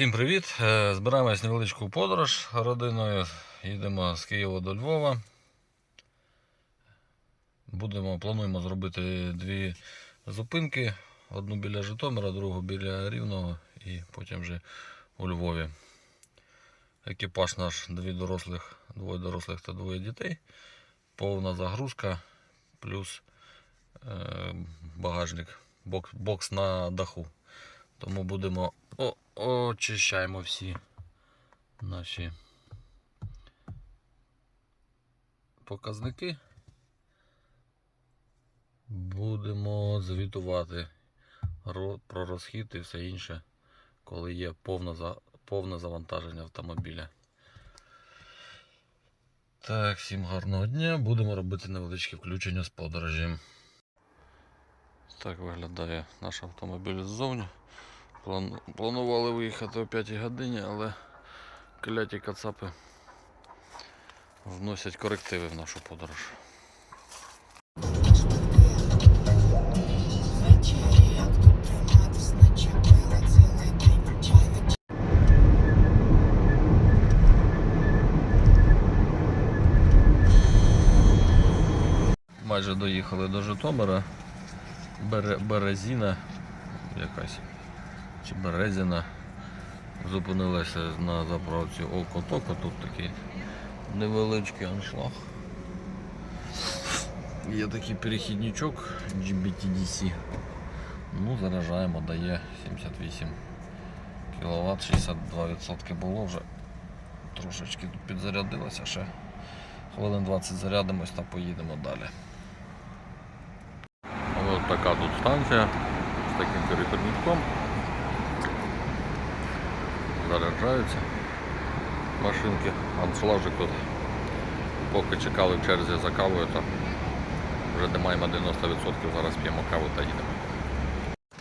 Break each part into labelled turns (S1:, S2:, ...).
S1: Всім привіт! Е, Збираємось невеличку подорож родиною. Їдемо з Києва до Львова. Будемо, плануємо зробити дві зупинки. Одну біля Житомира, другу біля Рівного і потім вже у Львові. Екіпаж наш дві дорослих, двоє дорослих та двоє дітей. Повна загрузка, плюс е, багажник, бокс, бокс на даху. Тому будемо о, очищаємо всі наші показники. Будемо звітувати ро- про розхід і все інше, коли є повне, повне завантаження автомобіля. Так, всім гарного дня. Будемо робити невеличке включення з подорожі. Так виглядає наш автомобіль ззовні. План... Планували виїхати о 5 годині, але кляті кацапи вносять корективи в нашу подорож. Майже доїхали до Житомира. Бере... Березіна якась чи Березіна. Зупинилися на заправці Око-Токо. Тут такий невеличкий аншлаг. Є такий перехідничок GBTDC. Ну, заряджаємо, дає 78 кВт, 62% було вже. Трошечки тут підзарядилося ще. Хвилин 20 зарядимось та поїдемо далі. Ось така тут станція з таким перехідником. Заряджаються машинки. Аншлагик тут. Поки чекали в черзі за кавою, то вже де маємо 90%, зараз п'ємо каву та їдемо.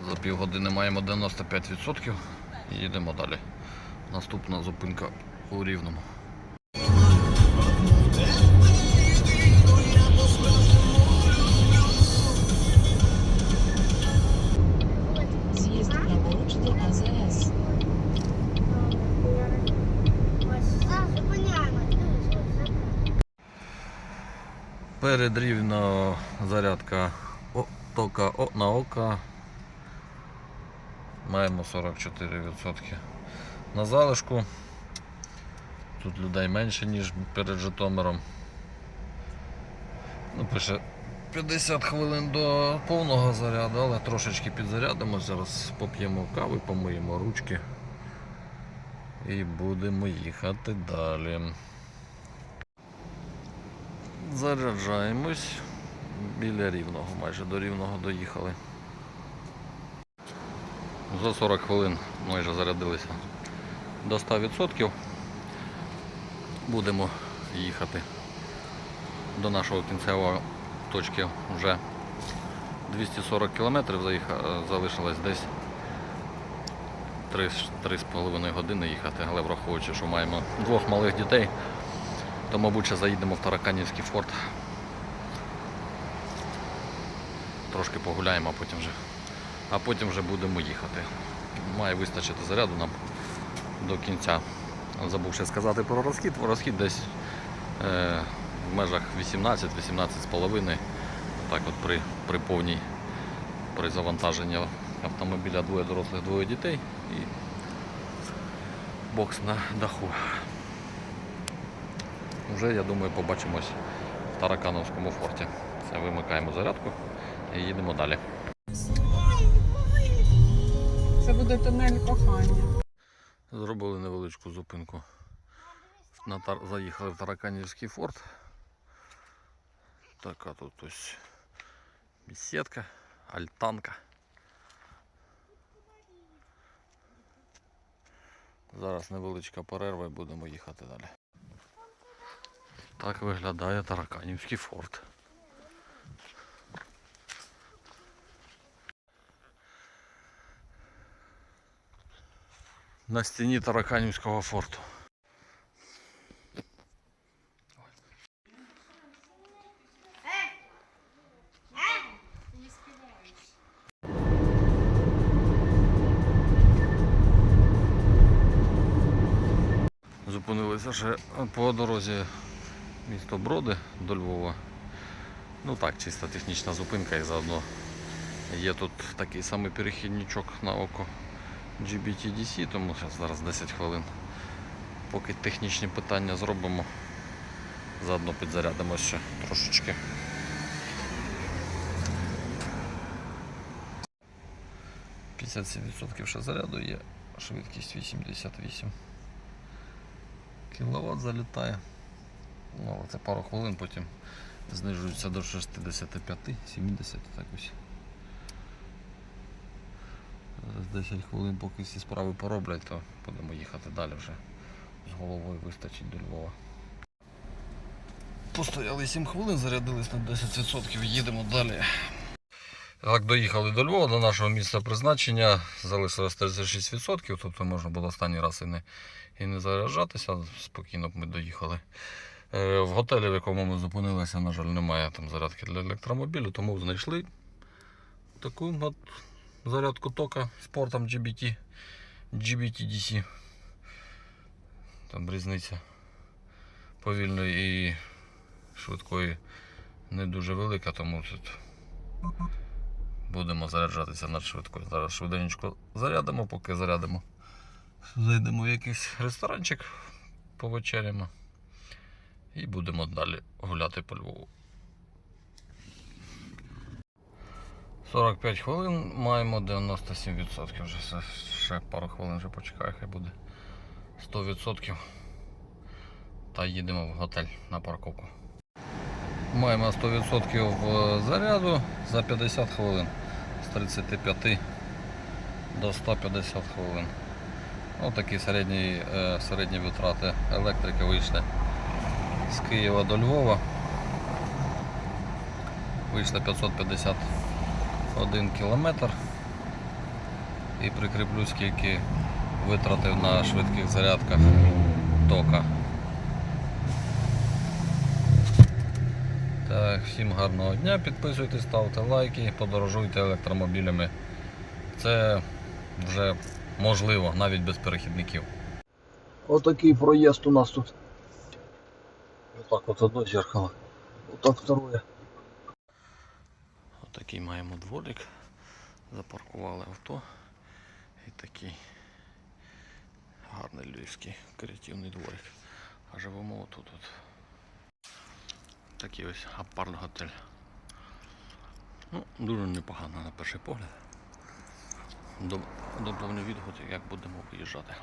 S1: За півгодини маємо 95% і їдемо далі. Наступна зупинка у Рівному. Перед рівно зарядка тока на ока. Маємо 44% на залишку. Тут людей менше, ніж перед Житомиром. Ну, пише 50 хвилин до повного заряду, але трошечки підзарядимо. Зараз поп'ємо кави, помиємо ручки і будемо їхати далі. Заряджаємось біля рівного, майже до рівного доїхали. За 40 хвилин майже зарядилися до 100%. Будемо їхати до нашого кінцевого точки вже 240 кілометрів залишилось десь 3-3,5 години їхати, але враховуючи, що маємо двох малих дітей, то, мабуть, ще заїдемо в Тараканівський форт. Трошки погуляємо, а потім вже, а потім вже будемо їхати. Має вистачити заряду нам до кінця. Забув ще сказати про розхід. Розхід десь е, в межах 18-18,5. Так от при, при повній при завантаженні автомобіля двоє дорослих, двоє дітей і бокс на даху. Вже, я думаю, побачимось в Таракановському форті. Все, вимикаємо зарядку і їдемо далі.
S2: Це буде тунель кохання.
S1: Зробили невеличку зупинку. На Тар- Заїхали в Тараканівський форт. Така тут ось бесідка, альтанка. Зараз невеличка перерва і будемо їхати далі. Так виглядає Тараканівський форт. На стіні Тараканівського форту. зупинилися ще по дорозі місто Броди до Львова. Ну так, чисто технічна зупинка і заодно є тут такий самий перехідничок на око GBTDC, тому зараз, зараз 10 хвилин. Поки технічні питання зробимо, заодно підзарядимо ще трошечки. – 57% ще заряду є, швидкість 88 кВт залітає. Ну, це пару хвилин, потім знижується до 65, 70 так ось. 10 хвилин, поки всі справи пороблять, то будемо їхати далі вже. З головою вистачить до Львова. Постояли 7 хвилин, зарядились на 10%, їдемо далі. Так, доїхали до Львова, до нашого місця призначення. Залишилось 36%, тобто можна було останній раз і не, і не заряджатися. Спокійно б ми доїхали. Е, В готелі, в якому ми зупинилися, на жаль, немає там зарядки для електромобілю, тому знайшли таку от зарядку тока з портом GBT, GBT-DC. Там різниця повільної і швидкої не дуже велика, тому тут будемо заряджатися над швидкою. Зараз швиденько зарядимо, поки зарядимо. Зайдемо в якийсь ресторанчик, повечеряємо і будемо далі гуляти по Львову. 45 хвилин маємо 97%. Вже ще пару хвилин вже почекаю, хай буде 100%. Та їдемо в готель на парковку. Маємо 100% заряду за 50 хвилин. З 35 до 150 хвилин. Ось такі середні, е, середні витрати електрики вийшли з Києва до Львова. Вийшло 551 кілометр. І прикріплю скільки витратив на швидких зарядках тока. Так, всім гарного дня, підписуйтесь, ставте лайки, подорожуйте електромобілями. Це вже можливо навіть без перехідників. Отакий проїзд у нас тут. Отак от одно зеркало. Отак второе. Отакий маємо дворик. Запаркували авто. І такий гарний львівський креативний дворик. А живемо отут. От. Такий ось апарт-готель. Ну, дуже непогано на перший погляд. До- Доповню відгук, як будемо виїжджати.